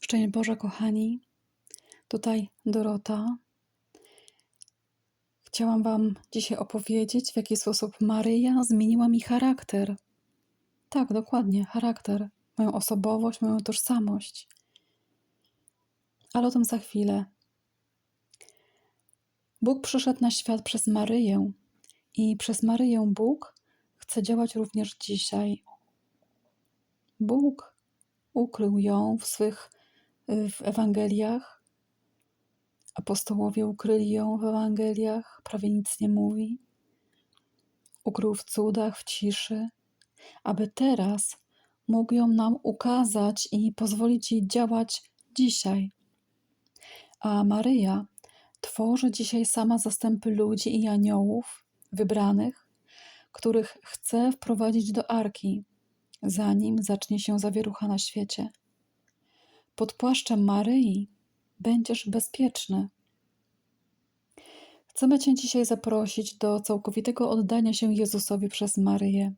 Szczęść Boże, kochani. Tutaj Dorota. Chciałam Wam dzisiaj opowiedzieć, w jaki sposób Maryja zmieniła mi charakter. Tak, dokładnie, charakter, moją osobowość, moją tożsamość. Ale o tym za chwilę. Bóg przyszedł na świat przez Maryję i przez Maryję Bóg chce działać również dzisiaj. Bóg ukrył ją w swych w Ewangeliach. Apostołowie ukryli ją w Ewangeliach, prawie nic nie mówi. Ukrył w cudach, w ciszy, aby teraz mógł ją nam ukazać i pozwolić jej działać dzisiaj. A Maryja tworzy dzisiaj sama zastępy ludzi i aniołów wybranych, których chce wprowadzić do arki, zanim zacznie się zawierucha na świecie pod płaszczem Maryi będziesz bezpieczny. Chcemy Cię dzisiaj zaprosić do całkowitego oddania się Jezusowi przez Maryję.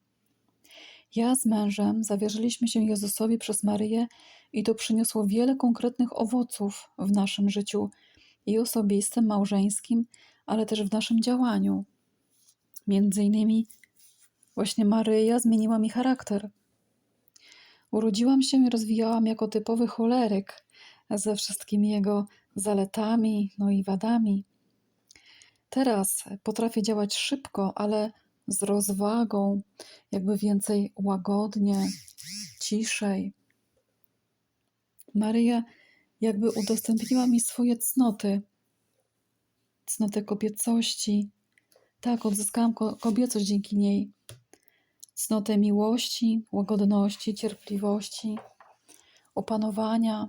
Ja z mężem zawierzyliśmy się Jezusowi przez Maryję i to przyniosło wiele konkretnych owoców w naszym życiu i osobistym, małżeńskim, ale też w naszym działaniu. Między innymi właśnie Maryja zmieniła mi charakter. Urodziłam się i rozwijałam jako typowy choleryk ze wszystkimi jego zaletami, no i wadami. Teraz potrafię działać szybko, ale z rozwagą, jakby więcej łagodnie, ciszej. Maryja jakby udostępniła mi swoje cnoty, cnoty kobiecości. Tak, odzyskałam kobiecość dzięki niej cnotę miłości, łagodności, cierpliwości, opanowania.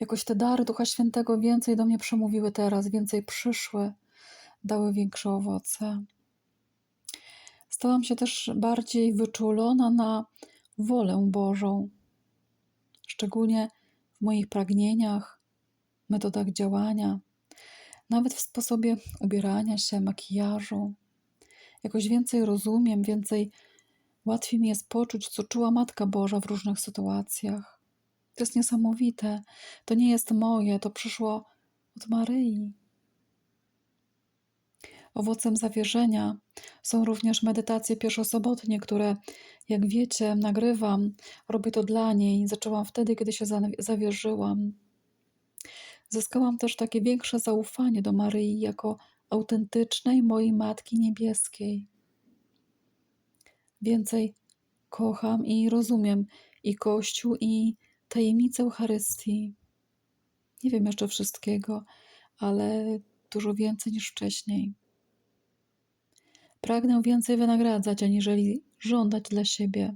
Jakoś te dary Ducha Świętego więcej do mnie przemówiły teraz, więcej przyszły, dały większe owoce. Stałam się też bardziej wyczulona na wolę Bożą, szczególnie w moich pragnieniach, metodach działania, nawet w sposobie ubierania się, makijażu. Jakoś więcej rozumiem, więcej Łatwiej mi jest poczuć, co czuła Matka Boża w różnych sytuacjach. To jest niesamowite. To nie jest moje, to przyszło od Maryi. Owocem zawierzenia są również medytacje pierwszosobotnie, które, jak wiecie, nagrywam. Robię to dla niej. Zaczęłam wtedy, kiedy się zawierzyłam. Zyskałam też takie większe zaufanie do Maryi jako autentycznej mojej Matki Niebieskiej więcej kocham i rozumiem i Kościół, i tajemnicę Eucharystii. Nie wiem jeszcze wszystkiego, ale dużo więcej niż wcześniej. Pragnę więcej wynagradzać, aniżeli żądać dla siebie.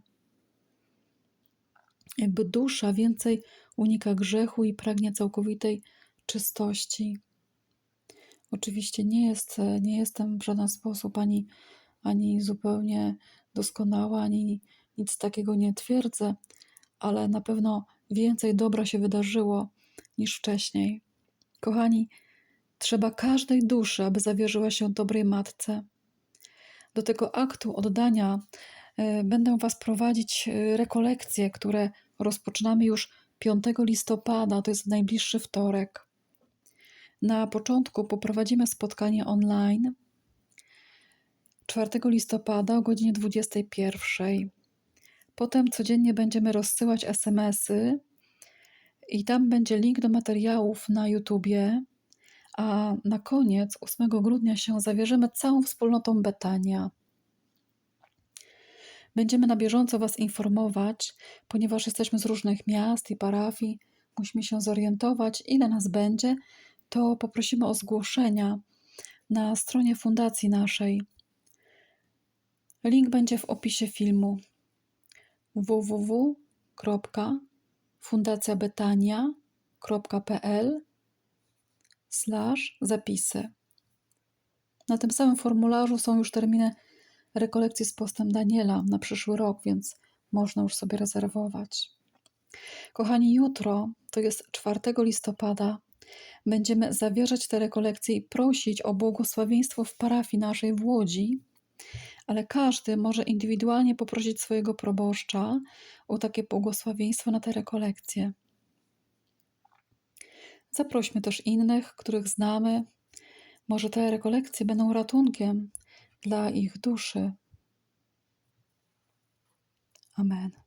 Jakby dusza więcej unika grzechu i pragnie całkowitej czystości. Oczywiście nie, jest, nie jestem w żaden sposób ani, ani zupełnie doskonała, ani nic takiego nie twierdzę, ale na pewno więcej dobra się wydarzyło niż wcześniej. Kochani, trzeba każdej duszy, aby zawierzyła się dobrej matce. Do tego aktu oddania e, będę Was prowadzić e, rekolekcje, które rozpoczynamy już 5 listopada, to jest najbliższy wtorek. Na początku poprowadzimy spotkanie online 4 listopada o godzinie 21. Potem codziennie będziemy rozsyłać SMS-y i tam będzie link do materiałów na YouTubie. A na koniec 8 grudnia się zawierzymy całą wspólnotą Betania. Będziemy na bieżąco Was informować, ponieważ jesteśmy z różnych miast i parafii. Musimy się zorientować, ile nas będzie. To poprosimy o zgłoszenia na stronie fundacji naszej Link będzie w opisie filmu www.fundacjabetania.pl zapisy. Na tym samym formularzu są już terminy rekolekcji z postem Daniela na przyszły rok, więc można już sobie rezerwować. Kochani, jutro, to jest 4 listopada, będziemy zawierzać te rekolekcje i prosić o błogosławieństwo w parafii naszej w Łodzi ale każdy może indywidualnie poprosić swojego proboszcza o takie błogosławieństwo na te rekolekcje. Zaprośmy też innych, których znamy. Może te rekolekcje będą ratunkiem dla ich duszy. Amen.